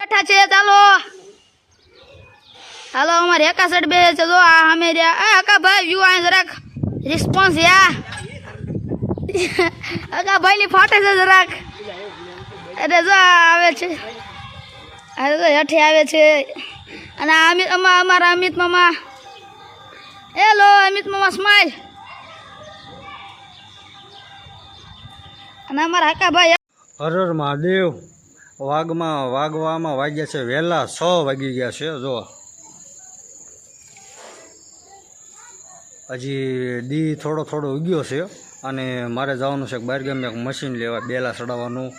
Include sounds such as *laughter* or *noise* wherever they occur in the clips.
બેઠા છે, ચાલો. હાલો, અમારે એકા સાઈડ બે છે, જો આ અમે રહ્યા. અકા ભાઈ વ્યુ આ જરાક રિસ્પોન્સ યા. અકા ભાઈ ની ફાટે છે જરાક. અરે જો આવે છે. અરે તો હેઠે આવે છે. અને અમિત અમા અમારા અમિત મામા. હેલો, અમિત મામા સ્માઈલ અને અમારા હકા ભાઈ હરર મહાદેવ. વાઘમાં વાગવામાં વાગ્યા છે, વહેલા છ વાગી ગયા છે જો હજી દી થોડો થોડો ઉગ્યો છે અને મારે જવાનું છે બહાર ગમે એક મશીન લેવા, બેલા ચડાવવાનું.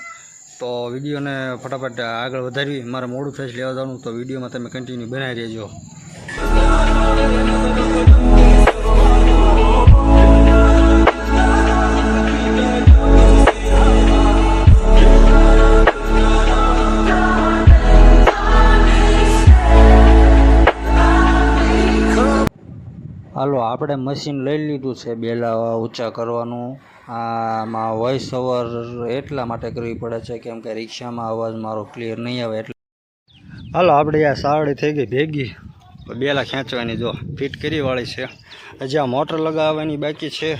તો વિડીયોને ફટાફટ આગળ વધારવી, મારે મોડું ફેસ લેવા જવાનું. તો વિડીયોમાં તમે કન્ટિન્યુ બનાવી રહેજો. હાલો, આપણે મશીન લઈ લીધું છે બેલા ઊંચા કરવાનું. આમાં વોઇસ ઓવર એટલા માટે કરવી પડે છે કેમ કે રિક્ષામાં અવાજ મારો ક્લિયર નહીં આવે એટલે. હાલો, આપણે આ સાવડી થઈ ગઈ ભેગી. બેલા ખેંચવાની જો ફિટ કરી વાળી છે. હજી આ મોટર લગાવવાની બાકી છે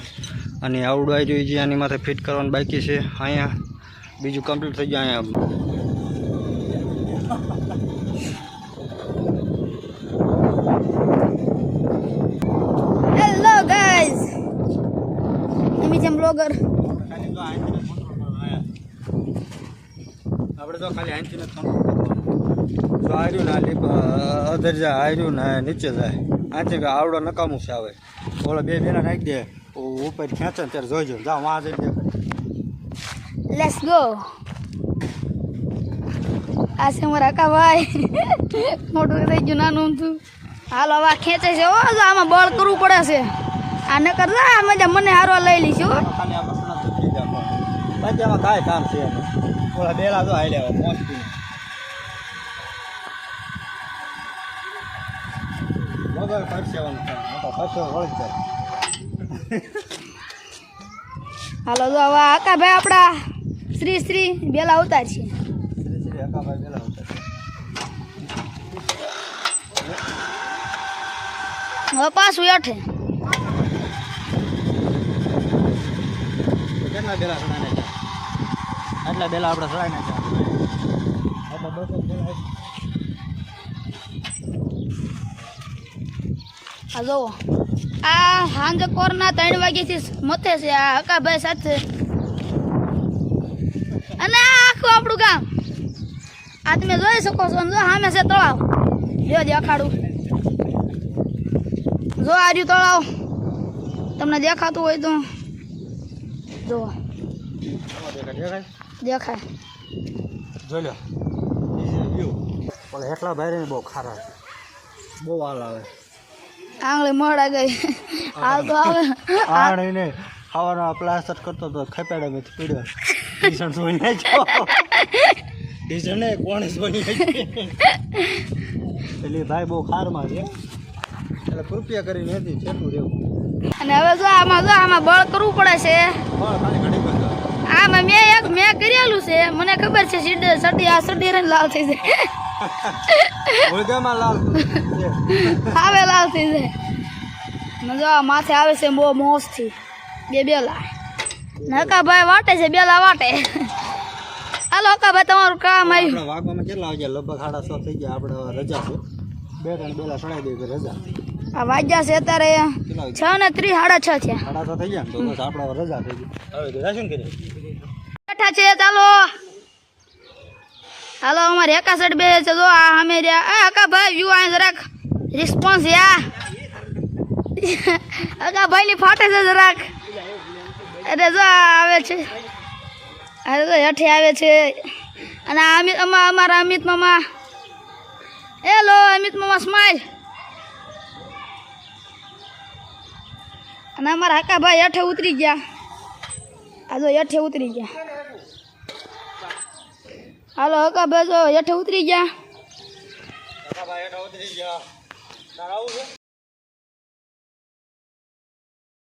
અને આવડું આવી છે, આની માથે ફિટ કરવાની બાકી છે. અહીંયા બીજું કમ્પ્લીટ થઈ ગયું, અહીંયા આપણે તો ખાલી આર્યું ને અધર જાય આર્યું ને નીચે જાય. આવડો નકામું છે આવે ઓલા બે બેના નાખી દે. ઉપર ખેંચે ને ત્યારે જોઈજો. જાઓ વાં જઈને દેખાય. લેટ્સ ગો આ છે મારા કા ભાઈ. મોટું થઈ ગયું નાનું ઊંધું હાલો હવે ખેંચે છે. ઓ આમાં બળ કરવું પડે છે. આ નકર ના આ મજા મને હારો લઈ લઈશ આમાં કાંઈ કામ છે થોડા બેલા તો હાઈ લેવા પહોંચતી વગર પરસેવાનું કામ મોટા વળી જાય. હાલો જો હવે આકાભાઈ આપણા શ્રી શ્રી બેલા ઉતાર છે શ્રી શ્રી હકાભાઈ બેલા હતા હવે પાછું હેઠે કેટલા બેલા આટલા બેલા આપણે સડાઈ નાખ્યા. બસો આ જોવો આ સાંજે કોરના ત્રણ વાગ્યાથી મથે છે આ હકાભાઈ સાથે. અને આ આખું આપણું ગામ. આ તમે જોઈ શકો છો અને જો સામે છે તળાવ. જો દેખાડું. જો આ રહ્યું તળાવ. તમને દેખાતું હોય તો જો. દેખાય? દેખાય. જોઈ લો. પણ હેઠલા ભાઈ બહુ ખારા બહુ હાલ આવે. આંગળી મોડા ગઈ. હાલ તો આવે. આણે ને ખાવાનો પ્લાસ્ટર કરતો તો ખેપાડે મેં પીડ્યો. ડીઝન સોની નાખ્યો ડીઝન ને કોણ સોની એટલે ભાઈ બહુ ખારમાં છે. એટલે કૃપયા કરીને હતી છેટું રહેવું. અને હવે જો આમાં જો આમાં બળ કરવું પડે છે. બળ ખાલી મેં કરેલું છે. મને ખબર છે સીડ સડી આ સડી રે લાલ થઈ જાય. ઓળગામાં લાલ છે આવે લાલ થઈ જાય. મજા માથે આવે છે બહુ મોજથી. બે બેલા. નકા ભાઈ વાટે છે બેલા વાટે. હાલો હકા ભાઈ તમારું કામ આવ્યું. આપણે વાગવામાં કેટલા વાગ્યા? લગભગ સાડા છ થઈ ગયા. આપણે રજા છે. બે ત્રણ બેલા સડાઈ દઈએ કે રજા. આ વાગ્યા છે અત્યારે છ ને ત્રીસ સાડા છ છે સાડા છ થઈ ગયા ને તો બસ આપણે રજા થઈ ગઈ. હવે શું કરીએ. બેઠા છે, ચાલો. હાલો, અમારે એકાસઠ બે છે, જો આ અમે રહ્યા. અકા ભાઈ વ્યૂ આ જરાક રિસ્પોન્સ યા. *laughs* અકા ભાઈ ની ફાટે છે જરાક. અરે, જો આવે છે. અરે, જો હેઠે આવે છે. અને અમિત અમા અમારા અમિત મામા. હેલો, અમિત મામા સ્માઈલ અને અમારા હકા ભાઈ હેઠે ઉતરી ગયા. આ જો હેઠે ઉતરી ગયા. હાલો હકા બસ હેઠે ઉતરી ગયા. ભાઈ ઉતરી ગયા.